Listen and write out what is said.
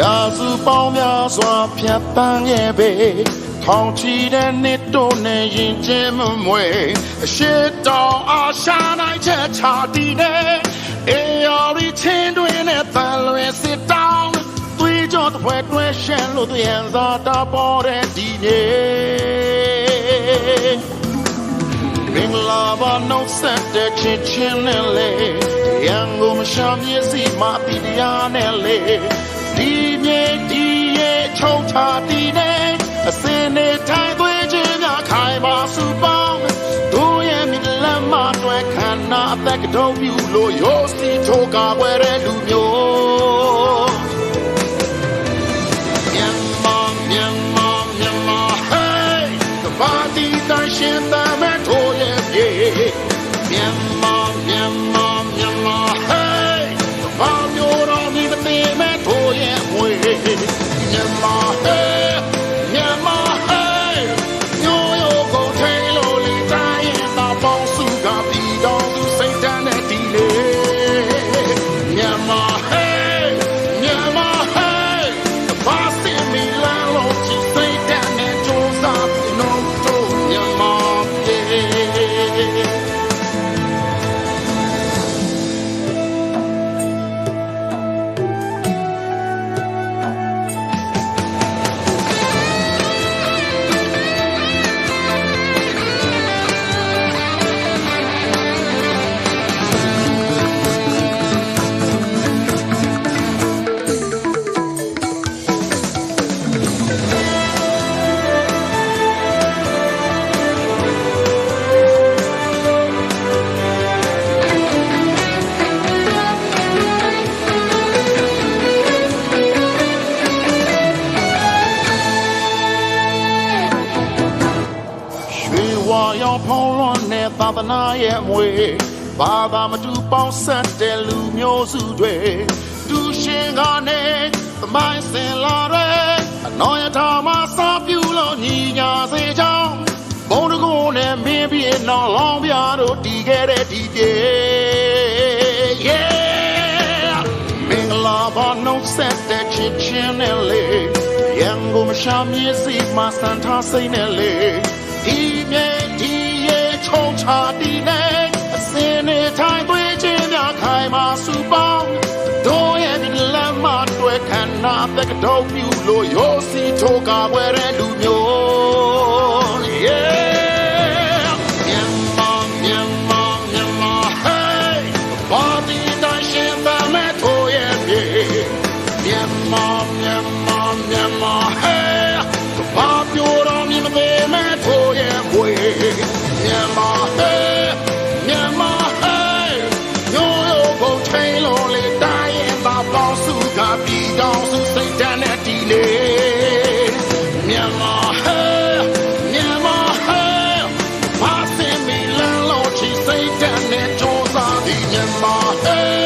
ရာစုပေါင်းများစွာဖြတ်ပန်းရဲ့ပေ ထောင်ချီတဲ့နှစ်တို့နဲ့ရင်ကျင်းမမွေအရှိတောင်အာရှာနိုင်ချက်ချတီနဲ့အေယော်ရီချင်းတွင်နဲ့တန်လွင်စစ်တောင်းသွေးကြောတစ်ဖွဲတွဲရှမ်းလို့သူရန်သာတာပေါ်တဲ့ဒီနေ့မင်္ဂလာပါနှုတ်ဆက်တဲ့ချစ်ချင်းနဲ့လေရန်ကုန်မရှာမျက်စိမှာပြည်တရားနဲ့လေဒီမြေဒီရဲ့ချုံချတီနဲ့ အစင်းနဲ့ထိုင်သွေးချင်းများခိုင်ပါစုပေါင်းတို့ရဲ့မိလမ်းမတွေခန္ဓာအသက်ကတော့ပြူလို့ရိုးစီထိုးကာပွဲတဲ့လူမျိုး hey င်ဖုံးလွှမ်းတဲ့သာသနာရဲ့အမွေဘာသာမတူပေါင်းဆက်တဲ့လူမျိုးစုတွေသူရှင်ကနေသမိုင်းစင်လာတဲ့အနော်ရထာမစာပြူလို့ညီညာစေချောင်းဘုံတကုန်းနဲ့မင်းပြင်းတော်လောင်းပြတို့တီးခဲ့တဲ့ဒီပြေ yeah မင်္ဂလာပါနှုတ်ဆက်တဲ့ချစ်ချင်းနဲ့လေရန်ကုန်မရှာမြေစီမှာစံထားစိတ်နဲ့လေဒီမြေဒီရဲ့ ချုံချတီနဲ့အစင်းနဲ့ထိုင်သွေးချင်းများခိုင်မာစုပေါင်းတို့ရဲ့ဒီလမ်းမတွေ့ခန္ဓာသက်ကတော့ပြူလို့ရိုးစီထိုးကာဝဲတဲ့လူမျိုး yeah မြန်မာမြန်မာမြန်မာ hey ဘာဒီတိုင်းရှင်ပါမဲ့ထိုးရဲ့ပြေမြန်မာမြန်မာမြန်မာ hey ဘာပြိုတော်မြင်မသေးမဲ့ထိုးရဲ့ဝေး my head. Eh.